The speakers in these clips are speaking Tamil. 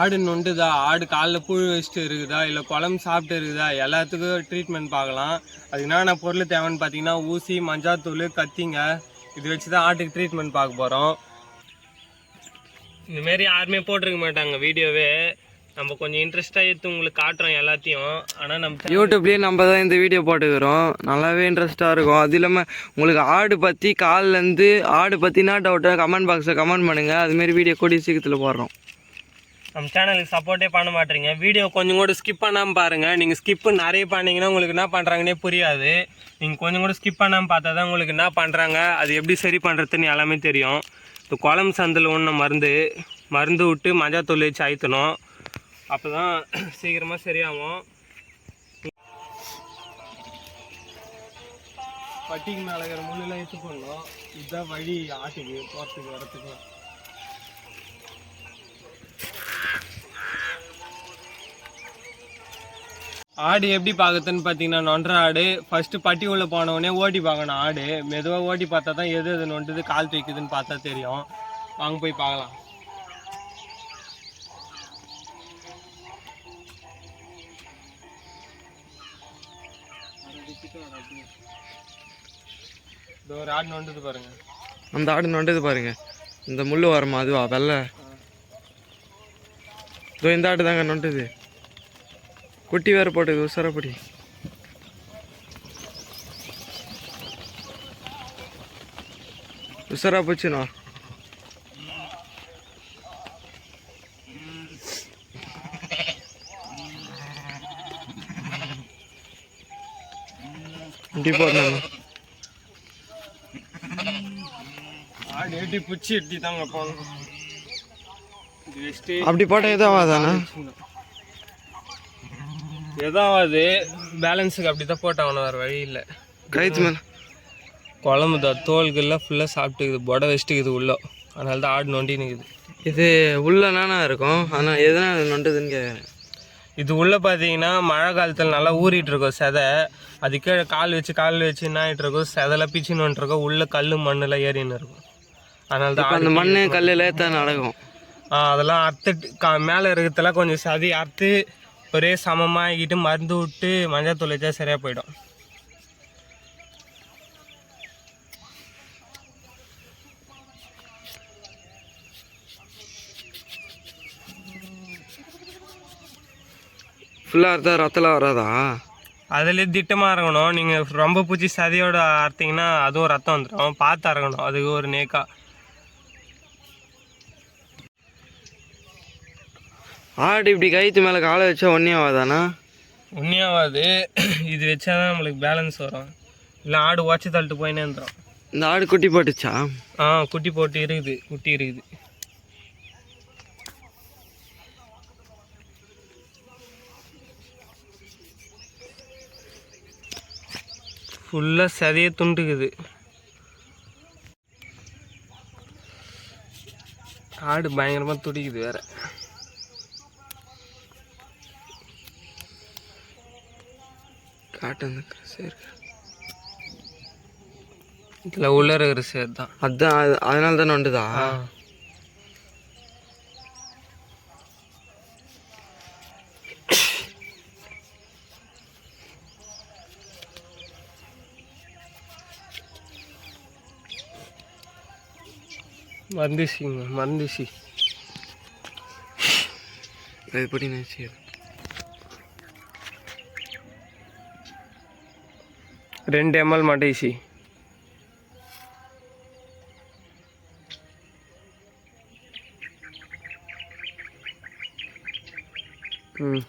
ஆடு நொண்டுதா? ஆடு காலில் புழு வச்சுட்டு இருக்குதா? இல்லை குழம்பு சாப்பிட்டு இருக்குதா? எல்லாத்துக்கும் ட்ரீட்மெண்ட் பார்க்கலாம். அதுக்கு என்னென்ன பொருள் தேவைன்னு பார்த்தீங்கன்னா ஊசி மஞ்சாத்தூள் கத்திங்க. இது வச்சு தான் ஆட்டுக்கு ட்ரீட்மெண்ட் பார்க்க போகிறோம் இந்தமாரி யாருமே போட்டிருக்க மாட்டாங்க வீடியோவே. நம்ம கொஞ்சம் இன்ட்ரெஸ்டாக எடுத்து உங்களுக்கு காட்டுறோம் எல்லாத்தையும். ஆனால் நம்ம யூடியூப்லேயே நம்ம தான் இந்த வீடியோ போட்டுக்கிறோம். நல்லாவே இன்ட்ரெஸ்ட்டாக இருக்கும். அது இல்லாமல் உங்களுக்கு ஆடு பற்றி கால்லேருந்து ஆடு பற்றினா டவுட்டை கமெண்ட் பாக்ஸில் கமெண்ட் பண்ணுங்கள் அதுமாரி வீடியோ கூடிய சீக்கிரத்தில் போடுறோம். நம்ம சேனலுக்கு சப்போர்ட்டே பண்ண மாட்டீங்க. வீடியோ கொஞ்சம் கூட ஸ்கிப் பண்ணாமல் பாருங்கள் நீங்கள் ஸ்கிப்பு நிறைய பண்ணீங்கன்னா உங்களுக்கு என்ன பண்ணுறாங்கன்னே புரியாது. நீங்கள் கொஞ்சம் கூட ஸ்கிப் பண்ணாமல் பார்த்தா தான் உங்களுக்கு என்ன பண்ணுறாங்க அது எப்படி சரி பண்ணுறதுன்னு எல்லாமே தெரியும். இப்போ குழம்பு சந்தில் ஒன்று மருந்து மருந்து விட்டு மஞ்சாத்தூள் வச்சு அழுத்தணும். அப்போ தான் சீக்கிரமாக சரியாகும். பட்டிக்கு மேலே இருக்கிற முள்ளெல்லாம் எடுத்து போடணும். இதுதான் வழி ஆட்டுக்கு போகிறதுக்கு வரத்துக்கு ஆடு எப்படி பார்க்கறதுன்னு பார்த்தீங்கன்னா நொன்ற ஆடு. ஃபஸ்ட்டு பட்டி உள்ளே போனவுடனே ஓட்டி பார்க்கணும் ஆடு. மெதுவாக ஓட்டி பார்த்தா தான் எது எது நொண்டுது கால் தூக்குதுன்னு பார்த்தா தெரியும். வாங்க போய் பார்க்கலாம். ஒரு ஆடு நொண்டுது பாருங்க. அந்த ஆடு நொண்டது பாருங்க. இந்த முள் வரமா அதுவா வெள்ளை. இதோ இந்த ஆடு தாங்க நொண்டுது. குட்டி வேறு போட்டுது உசரப்படி உசரா போச்சுண்ணா இப்படி போடணும் ஆடு எட்டி பிடிச்சி எட்டி தாங்க வச்சுட்டு அப்படி போட்டால் எதுவும் ஆகாதாண்ணா? எதாவது பேலன்ஸுக்கு அப்படி தான் போட்டாகணும் வேறு வழி இல்லை. கயிற்று மேலே. குழம்பு தான் தோல்கள்லாம் ஃபுல்லாக சாப்பிட்டுக்குது புடை வச்சுட்டுக்குது உள்ள. அதனால தான் ஆடு நொண்டி நிற்குது இது உள்ளனானா இருக்கும்? ஆனால் எதனால் நொண்டுதுன்னு கேட்குறேன். இது உள்ளே பார்த்தீங்கன்னா மழை காலத்தில் நல்லா ஊறிட்டு இருக்கும் செதை. அது கீழே கால் வச்சு கால் வச்சு என்ன ஆகிட்டு இருக்கும்? செதல பிச்சுன்னு இருக்கும். உள்ள கல் மண்ணில் ஏறின்னு இருக்கும். அதனால தான் அந்த மண் கல்லில் தான் நடக்கும். அதெல்லாம் அறுத்துட்டு கா மேலே இருக்கிறதெல்லாம் கொஞ்சம் சதி அறுத்து ஒரே சமமாக ஆகிட்டு மருந்து விட்டு மஞ்சள் தூள் வச்சா சரியாக போயிடும். ஃபுல்லாக அறுத்தா ரத்தலாம் வராதா? அதுலேயே திட்டமாக இருக்கணும் நீங்கள் ரொம்ப பூச்சி சதியோட அறுத்தீங்கன்னா அதுவும் ரத்தம் வந்துடும் பார்த்து அறக்கணும். அதுக்கு ஒரு நேக்கா. ஆடு இப்படி கயிற்று மேலே காலை வச்சா ஒன்றே ஆகாதாண்ணா உண்மையாவது இது வச்சா தான் நம்மளுக்கு பேலன்ஸ் வரும். இல்லை ஆடு உடச்சி தள்ளிட்டு போயினே இருந்துடும் இந்த ஆடு குட்டி போட்டுச்சா? ஆ குட்டி போட்டு இருக்குது. குட்டி இருக்குது. ஃபுல்லாக சதையே துண்டுக்குது. ஆடு பயங்கரமாக துடிக்குது வேற. காட்டு சரி இதில் உள்ள இருக்கிற சேர் தான் அதான் அது அதனால தான் நொண்டுதா ஆ மருந்துசிங்க மருந்துசி அது படி நினச்சி ரெண்டு எம்எல் மட்டைசி ம்.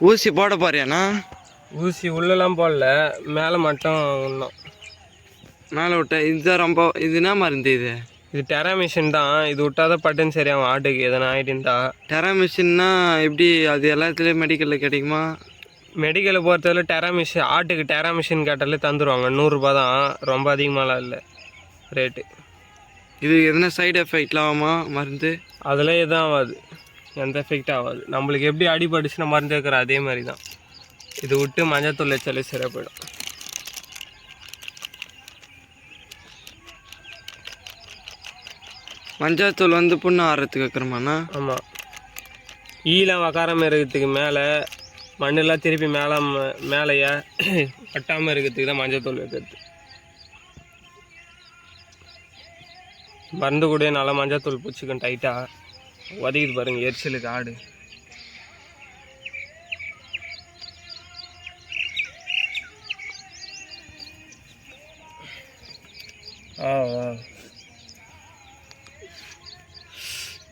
ஊசி போட போறியாண்ணா? ஊசி உள்ளெல்லாம் போடல மேலே மட்டும் இன்னும் மேலே விட்ட இதுதான் ரொம்ப இது என்ன மருந்து இது? இது டெரா மிஷின் தான். இது விட்டாதான் பட்டுன்னு சரியாகும் ஆட்டுக்கு எதனா ஆகிட்டுருந்தா டெரா மிஷின்னா எப்படி அது எல்லாத்துலேயும் மெடிக்கலில் கிடைக்குமா? மெடிக்கலை பொறுத்தவரை டெரா மிஷின் ஆட்டுக்கு டெரா மிஷின் கேட்டாலே தந்துடுவாங்க நூறுரூபா தான். ரொம்ப அதிகமாலாம் இல்லை ரேட்டு இது எதனா சைடு எஃபெக்ட்லாம் ஆகுமா மருந்து? அதெல்லாம் எதுவும் ஆகாது. எந்த எஃபெக்ட் ஆகாது. நம்மளுக்கு எப்படி அடிபட்டுச்சுன்னா மருந்து வைக்கிற அதே மாதிரி தான். இது விட்டு மஞ்சத்தூள் வச்சாலே சரியாக போயிடும் மஞ்சாத்தூள் வந்து புண்ணு ஆறுறதுக்கு வைக்கிறோமாண்ணா ஆமாம் ஈலாம் வக்காரம் இருக்கிறதுக்கு மேலே மண்ணெல்லாம் திருப்பி மேலே மேலேயே கட்டாமல் இருக்கிறதுக்கு தான் மஞ்சத்தூள் வைக்கிறது. மருந்து கூட நல்லா மஞ்சத்தூள் பூச்சிக்கும் டைட்டாக உதகிது பாருங்கள் எரிச்சலுக்கு ஆடு.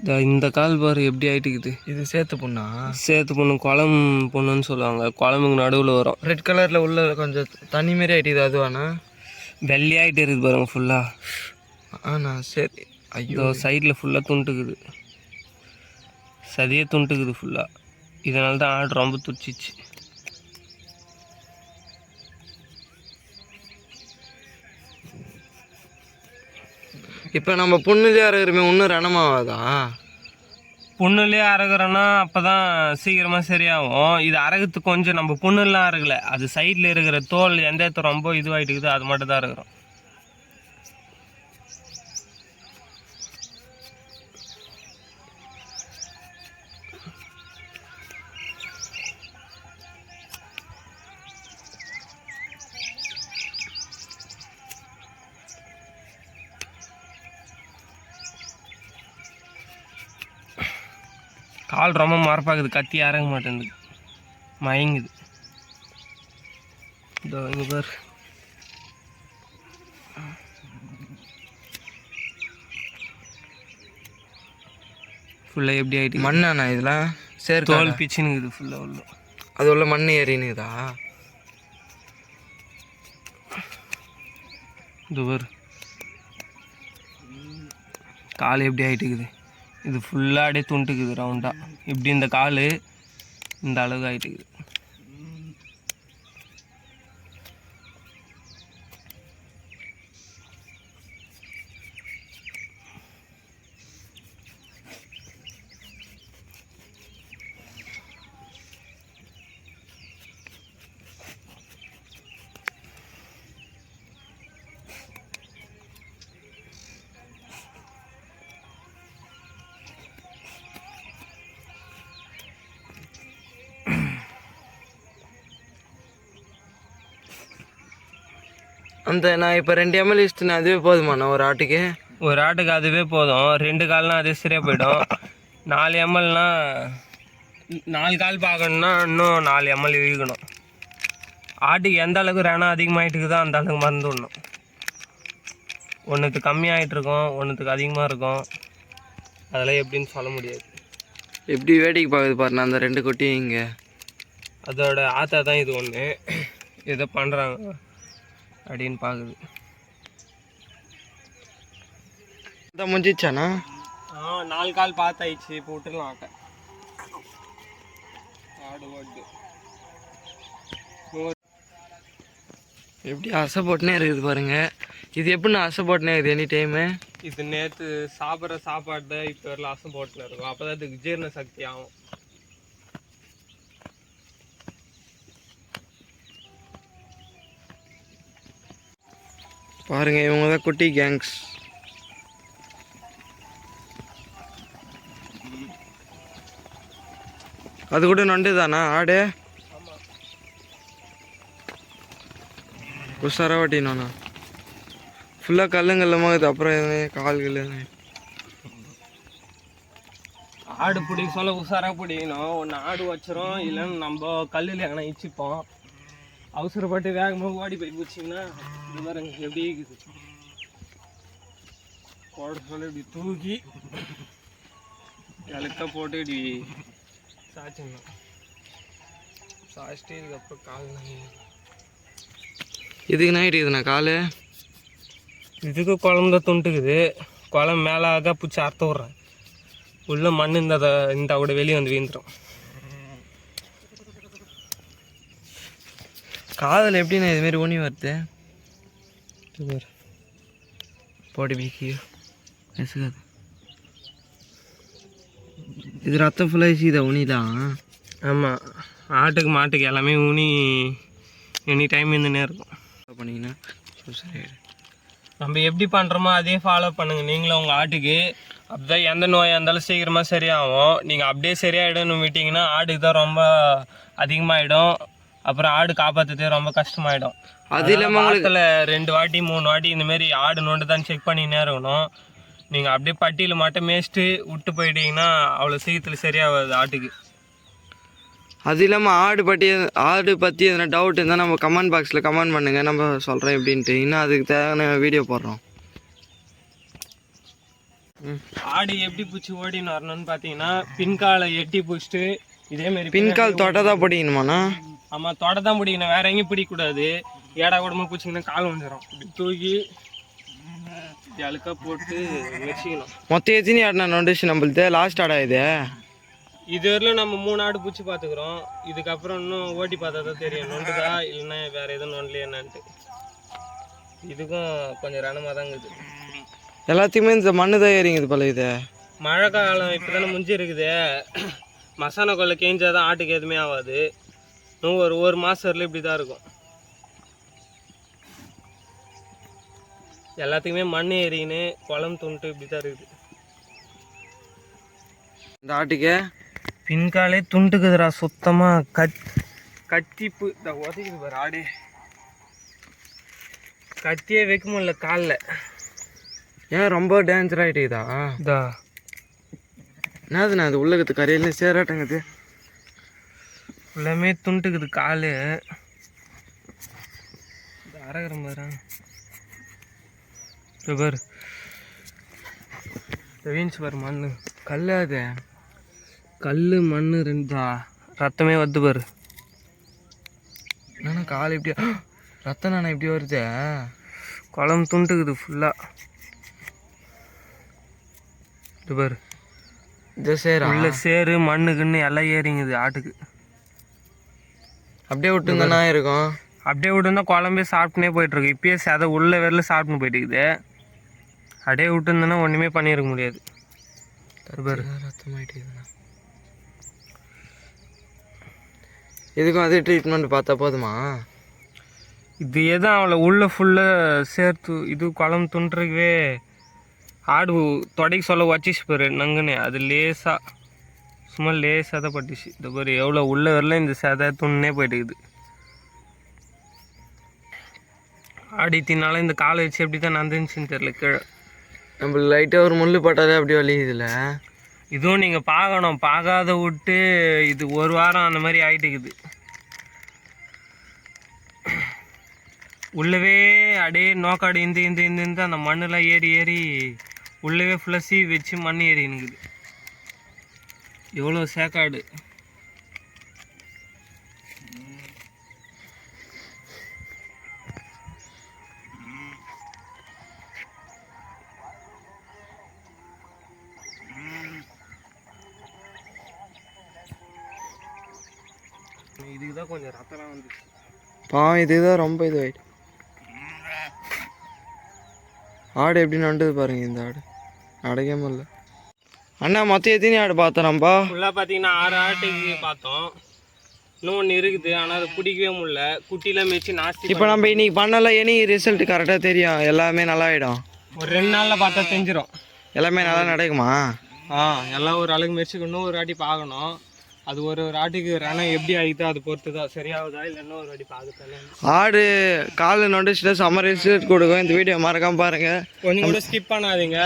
இந்த கால் பாரு எப்படி ஆயிட்டுக்குது? இது சேர்த்து புண்ணா? சேத்து பொண்ணு குளம் பொண்ணுன்னு சொல்லுவாங்க. குழம்புக்கு நடுவில் வரும். ரெட் கலரில் உள்ள கொஞ்சம் தண்ணி மாரி ஆயிட்டுது அதுவாண்ணா வெள்ளையாயிட்டு இருக்குது பாருங்க ஃபுல்லாக ஆண்ணா சரி. ஐயோ. சைடில் ஃபுல்லாக துண்டுக்குது. சதியே துண்டுக்குது ஃபுல்லாக இதனால தான் ஆடு ரொம்ப துடிச்சிச்சு. இப்போ நம்ம புண்ணுலேயே இருக்கிறமே இன்னும் ரணமாவாதா புண்ணுலேயே அறகுறோன்னா அப்போ தான் சீக்கிரமாக சரியாகும். இது அறகுறதுக்கு கொஞ்சம் நம்ம புண்ணுலாம் அறகலை அது சைடில் இருக்கிற தோல் எந்த இடத்துல ரொம்ப இதுவாகிட்டு அது மட்டும் தான் அறுக்கிறோம் கால் ரொம்ப மரப்பாக்குது கத்தி இறங்க மாட்டேங்குது. மயங்குது. இதோ இங்க பாரு. ஃபுல்லாக எப்படி ஆகிட்டு மண்ணாண்ணா இதெல்லாம் சேர்த்து தோல் பிச்சுனுக்குது ஃபுல்லாக உள்ள. அது உள்ள மண் ஏறினுதா இது பாரு. கால் எப்படி ஆகிட்டுக்குது இது ஃபுல்லாக அப்படியே துண்டுக்குது ரவுண்டாக இப்படி இந்த கால் இந்த அளவுக்கு ஆகிட்டுக்குது அந்த நான் இப்போ ரெண்டு எம்எல் இஸ்ட்டுனா அதுவே போதுமாண்ணா ஒரு ஆட்டுக்கு? ஒரு ஆட்டுக்கு அதுவே போதும். ரெண்டு கால்னா அதே சரியாக போயிடும். நாலு எம்எல்னா நாலு கால் பார்க்கணுன்னா இன்னும் நாலு எம்எல் இழுக்கணும். ஆட்டுக்கு எந்த அளவுக்கு ரணம் அதிகமாகிட்டுக்குதோ அந்த அளவுக்கு மருந்து விடணும். ஒன்றுத்துக்கு கம்மியாகிட்டு இருக்கும் ஒன்றுத்துக்கு அதிகமாக இருக்கும் அதெல்லாம் எப்படின்னு சொல்ல முடியாது. எப்படி வேடிக்கை பார்க்குது பாருண்ணா அந்த ரெண்டு குட்டியும் இங்கே? அதோட ஆத்தா தான் இது ஒன்று இதை பண்ணுறாங்க அப்படின்னு பார்க்குது. அதான் முடிஞ்சிச்சாண்ணா ஆ நாலு கால் பார்த்தாயிடுச்சு இப்போ விட்டுடலாம் ஆட்டை ஆடு ஓட்டு. எப்படி அசை போட்டுனே இருக்குது பாருங்க. இது எப்படிண்ணா அசை போட்டுனே இருக்குது எனி டைமு இது நேற்று சாப்பிட்ற சாப்பாடு தான் இப்போ வரல அசம் போட்டுன்னு இருக்கும். அப்போ தான் இதுக்கு ஜீரண சக்தி ஆகும். பாருங்க இவங்க தான் குட்டி கேங்ஸ் அது கூட நொண்டுதானா? ஆடு? உஷாரா வட்டினோண்ணா ஃபுல்லாக கல்லுங்கல்லமாக இது அப்புறம் கால்கள் ஆடு பிடிக்க சொல்ல உஷாராக பிடிக்கணும். ஒன்று ஆடு வச்சிரும். இல்லைன்னு நம்ம கல்லில் எங்கன்னா இச்சிப்போம் அவசரப்பட்டு வேகமாக ஓடி போய் பிடிச்சிங்கன்னா இது பாருங்க எப்படி இருக்குது. சொல்ல இப்படி தூக்கி இலக்க போட்டு இப்படி சாச்சிடணும் சாச்சிட்டு இதுக்கப்புறம் கால் இதுக்கு நைட்டு இதுண்ணா கால்? இதுக்கு குழம்பு துண்டுக்குது. குழம்பு மேலே தான் பிடிச்சி அறுத்து விட்றேன். உள்ள மண் இந்த இந்த கூட வெளியே வந்து வீந்துடும் காதில் எப்படிண்ணா இதுமாரி ஊனி வருது? போடி பீக்கி நெசுக்காது இது ரத்தம் ஃபுல்லாக இதை உனிதான் ஆமாம் ஆட்டுக்கு மாட்டுக்கு எல்லாமே ஊனி எனி டைம் இருந்துனே இருக்கும் பண்ணிங்கன்னா நம்ம எப்படி பண்ணுறோமோ அதே ஃபாலோ பண்ணுங்க. நீங்களும் உங்கள் ஆட்டுக்கு அப்படிதான் எந்த நோயாக இருந்தாலும் சீக்கிரமாக சரியாகும். நீங்கள் அப்படியே சரியாயிடும்னு விட்டீங்கன்னா ஆடுக்கு தான் ரொம்ப அதிகமாகிடும் அப்புறம் ஆடு காப்பாற்றுறதே ரொம்ப கஷ்டமாயிடும். அது இல்லாம வாரத்தில் ரெண்டு வாட்டி மூணு வாட்டி இந்த மாதிரி ஆடு நோண்டு தான் செக் பண்ணினே இருக்கணும் நீங்கள் அப்படியே பட்டியில் மட்டும் மேய்ச்சிட்டு விட்டு போயிட்டீங்கன்னா அவ்வளோ சீக்கிரத்தில் சரியாகாது ஆட்டுக்கு. அது இல்லாமல் ஆடு பற்றி ஆடு பற்றி எதனா டவுட் இருந்தால் நம்ம கமெண்ட் பாக்ஸில் கமெண்ட் பண்ணுங்கள் நம்ம சொல்கிறேன் எப்படின்ட்டு இன்னும் அதுக்கு தேவையான வீடியோ போடுறோம். ஆடு எப்படி பூச்சி ஓடின்னு வரணும்னு பார்த்தீங்கன்னா பின்காலை எட்டி பிடிச்சிட்டு இதே மாதிரி பின்கால் தொட்டை தான் பிடிக்கணுமாண்ணா? ஆமாம் தொட தான் பிடிக்கணும். வேற எங்கேயும் பிடிக்கக்கூடாது. ஏடா கூடமா பூச்சிங்கன்னா கால் வந்துடும் இப்படி தூக்கி அழுக்கா போட்டு வச்சுக்கணும் மொத்தம் எத்தனை ஆடுனா நோண்டிச்சு நம்மளுது லாஸ்ட் ஆடா இது? இது வரையிலும் நம்ம மூணு ஆடு பூச்சி பார்த்துக்குறோம். இதுக்கப்புறம் இன்னும் ஓட்டி பார்த்தா தான் தெரியும். நொண்டுதா இல்லைன்னா வேற எதுவும் நொண்டலையா என்னன்ட்டு. இதுக்கும் கொஞ்சம் ரணமாக தான் இருக்குது. எல்லாத்தையுமே இந்த மண்ணு தான் ஏறிங்குது போல இது. மழை காலம் இப்போ தானே முடிஞ்சு இருக்குது மசாலா கொள்ளை கேஞ்சாதான் ஆட்டுக்கு எதுவுமே ஆகாது. இன்னும் ஒரு ஒரு மாதம் வரல இப்படி தான் இருக்கும். எல்லாத்துக்குமே மண் ஏறிக்கின்னு குளம் துண்டு இப்படி தான் இருக்குது. இந்த ஆட்டுக்கு? பின்காலே துண்டுக்குதுடா சுத்தமாக கட் கத்திப்பு. இந்த உதவிது பாரு ஆடு. கத்தியே வைக்க முடியல காலில். ஏன் ரொம்ப டேஞ்சர் ஆகிட்டுதா இதா. என்னதுண்ணா அது உள்ளகத்து கரையில சேராட்டங்குது எல்லாமே துண்டுக்குது காலு. அரகிற இதோ பாரு. வீழ்ச்சி பாரு மண்ணு. கல் அது. கல் மண் ரெண்டா. ரத்தமே வந்து பாரு. என்னண்ணா கால் இப்படி ரத்தம் நானே இப்படி வருது. குளம் துண்டுக்குது ஃபுல்லாக இது பாரு. இது சேரா? உள்ள சேரு மண்ணுக்குன்னு எல்லாம் ஏறிங்குது ஆட்டுக்கு. அப்படியே விட்டுருந்தனா இருக்கும். அப்படியே விட்டுருந்தா குழம்பே சாப்பிட்டுனே போயிட்டுருக்கு இப்பயே சதை உள்ள வரல சாப்பிட்டுன்னு போயிட்டு இருக்குது அப்படியே விட்டுருந்தோன்னா ஒன்றுமே பண்ணியிருக்க முடியாது. இதுக்கும் அதே ட்ரீட்மெண்ட் பார்த்தா போதுமா? இது எதுவும் அவளை உள்ள ஃபுல்லாக சேர்த்து இது குழம்பு துண்டுறதுவே ஆடு தொடைக்கு சொல்ல வச்சிச்சு பாரு நங்குன்னு அது லேசாக சும்மா லேசாக தான் பட்டுச்சு இந்த பாரு எவ்வளோ உள்ள வரல இந்த சதை துண்ணே போயிட்டு இருக்குது ஆடி தின்னாலும் இந்த காலை வச்சு எப்படி தான் நந்துச்சுன்னு தெரில கீழே. நம்ம லைட்டாக ஒரு முள் பட்டாலே அப்படியே வலிக்குதுல்ல இதுவும் நீங்கள் பார்க்கணும். பார்க்காத விட்டு இது ஒரு வாரம் அந்த மாதிரி ஆயிட்டுக்குது. உள்ளவே அப்படியே நோக்காடு இந்த இந்த இந்த அந்த மண்ணெல்லாம் ஏறி ஏறி உள்ளவே ஃபுல்லாக சீ வச்சு மண் ஏறி நிற்குது எவ்வளோ சேக்காடு. இதுக்கு தான் கொஞ்சம் ரத்தம்லாம் வந்துச்சு. பாவம் இதுதான் ரொம்ப இதுவாயிட்டு. ஆடு எப்படி நண்டுது பாருங்க இந்த ஆடு. நடக்கவே முடியல அண்ணா மொத்தம் எத்தனை ஆடு பார்த்தோம்ப்பா? ஃபுல்லாக பார்த்தீங்கன்னா ஆறு ஆட்டுக்கு பார்த்தோம். இன்னும் ஒன்று இருக்குது ஆனால் அது பிடிக்கவே முடியல. குட்டிலாம் மேய்ச்சி நாஸ்தி இப்போ நம்ம இன்னைக்கு பண்ணல எனி ரிசல்ட் கரெக்டாக தெரியும். எல்லாமே நல்லா ஆயிடும் ஒரு ரெண்டு நாளில் பார்த்தா தெரிஞ்சிடும் எல்லாமே நல்லா நடக்குமா? ஆ எல்லாம் ஒரு அழகு மெரிச்சுக்கணும் ஒரு வாட்டி பார்க்கணும். அது ஒரு ஒரு ஆட்டுக்கு ரணம் எப்படி ஆகிதோ அது பொறுத்து தான் சரியாகுதா இல்லை இன்னும் ஒரு வாட்டி பார்க்கத்தானே ஆடு காலில் நொண்டிச்சுட்டு சம்மர் ரிசல்ட் கொடுக்கும். இந்த வீடியோ மறக்காம பாருங்க. கொஞ்சம் கூட ஸ்கிப் பண்ணாதீங்க.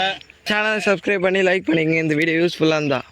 சேனலை சப்ஸ்கிரைப் பண்ணி லைக் பண்ணிக்கங்க இந்த வீடியோ யூஸ்ஃபுல்லாக இருந்தால்